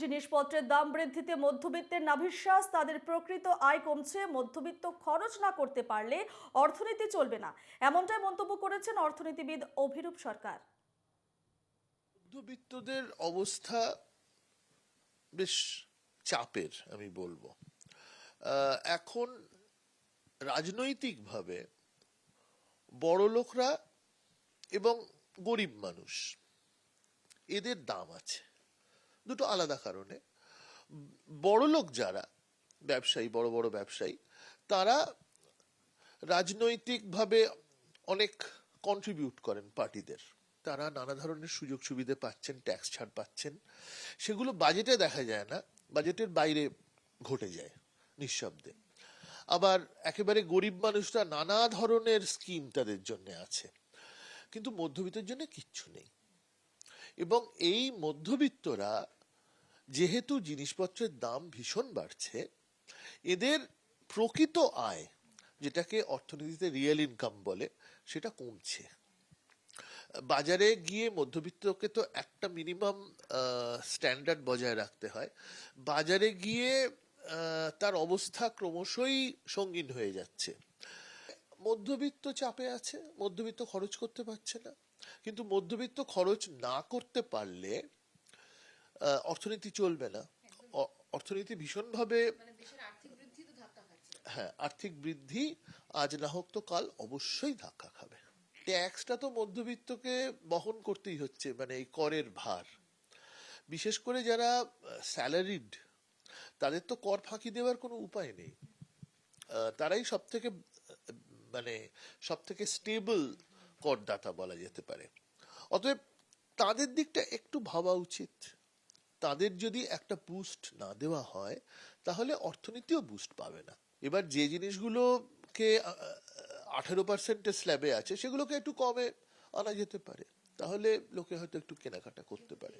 জিনিসপত্রের দাম বৃদ্ধিতে মধ্যবিত্তের নাভিশ্বাস, তাদের প্রকৃত আয় কমছে, মধ্যবিত্ত খরচ না করতে পারলে অর্থনীতি চলবে না। এমনটাই মন্তব্য করেছেন অর্থনীতিবিদ অভিরূপ সরকার। মধ্যবিত্তদের অবস্থা বেশ চাপের, আমি বলব। এখন রাজনৈতিকভাবে বড় লোকরা এবং গরিব মানুষ, এদের দাম আছে। দুটো আলাদা কারণে। বড় লোক যারা, ব্যবসায়ী, বড় বড় ব্যবসায়ী, তারা রাজনৈতিকভাবে অনেক কন্ট্রিবিউট করেন পার্টিদের। তারা নানা ধরনের সুযোগ সুবিধে পাচ্ছেন ট্যাক্স ছাড় পাচ্ছেন। সেগুলো বাজেটে দেখা যায় না বাজেটের বাইরে ঘটে যায় নিঃশব্দে। আবার একেবারে গরিব মানুষরা নানা ধরনের স্কিম তাদের জন্য আছে, কিন্তু মধ্যবিত্তের জন্য কিচ্ছু নেই। এবং এই মধ্যবিত্তরা যেহেতু জিনিসপত্রের দাম ভীষণ বাড়ছে, এদের প্রকৃত আয়, যেটাকে অর্থনীতিতে রিয়েল ইনকাম বলে, সেটা কমছে। বাজারে গিয়ে মধ্যবিত্তকে তো একটা মিনিমাম স্ট্যান্ডার্ড বজায় রাখতে হয়। বাজারে গিয়ে তার অবস্থা ক্রমশই সঙ্গীন হয়ে যাচ্ছে। মধ্যবিত্ত চাপে আছে, মধ্যবিত্ত খরচ করতে পারছে না। কিন্তু মধ্যবিত্ত খরচ না করতে পারলে অর্থনীতি চলবে না। অর্থনীতি ভীষণভাবে মানে হ্যাঁ আর্থিক বৃদ্ধি আজ না হোক তো কাল অবশ্যই ধাক্কা খাবে। ট্যাক্সটা তো মধ্যবিত্তকে বহন করতেই হচ্ছে মানে এই করের ভার। বিশেষ করে যারা স্যালারিড তাদের তো কর ফাঁকি দেওয়ার কোনো উপায় নেই। তারাই সব থেকে মানে সব থেকে স্টেবল করদাতা বলা যেতে পারে। অতএব তাদের দিকটা একটু ভাবা উচিত। তাদের যদি একটা বুস্ট না দেওয়া হয়, তাহলে অর্থনীতিও বুস্ট পাবে না। এবার যে জিনিসগুলোকে আঠেরো পার্সেন্টের স্ল্যাবে আছে, সেগুলোকে একটু কমে আনা যেতে পারে। তাহলে লোকে হয়তো একটু কেনাকাটা করতে পারে।